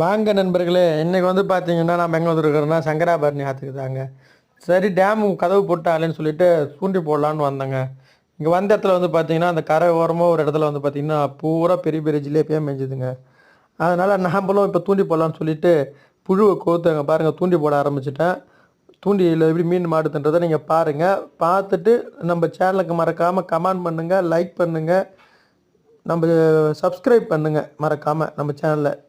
வாங்க நண்பர்களே இன்றைக்கி வந்து பார்த்தீங்கன்னா நம்ம எங்கே வந்துருக்கிறோன்னா சங்கராபரணி ஆற்றுக்கு தாங்க. சரி டேம் கதவு போட்டாலேன்னு சொல்லிட்டு தூண்டி போடலான்னு வந்தேங்க. இங்கே வந்த இடத்துல வந்து பார்த்தீங்கன்னா அந்த கரை ஓரமாக ஒரு இடத்துல வந்து பார்த்தீங்கன்னா பூரா பெரிய பெரிய ஜிலேபியாக மேய்ஞ்சுதுங்க அதனால் நாம்பளும் இப்போ தூண்டி போடலான்னு சொல்லிட்டு புழுவை கோத்துங்க. பாருங்கள் தூண்டி போட ஆரம்பிச்சிட்டேன். தூண்டியில் எப்படி மீன் மாடுதுன்றதை நீங்கள் பாருங்கள் பார்த்துட்டு நம்ம சேனலுக்கு மறக்காமல் கமெண்ட் பண்ணுங்கள் லைக் பண்ணுங்கள் நம்ம சப்ஸ்கிரைப் பண்ணுங்கள் மறக்காமல் நம்ம சேனலில்.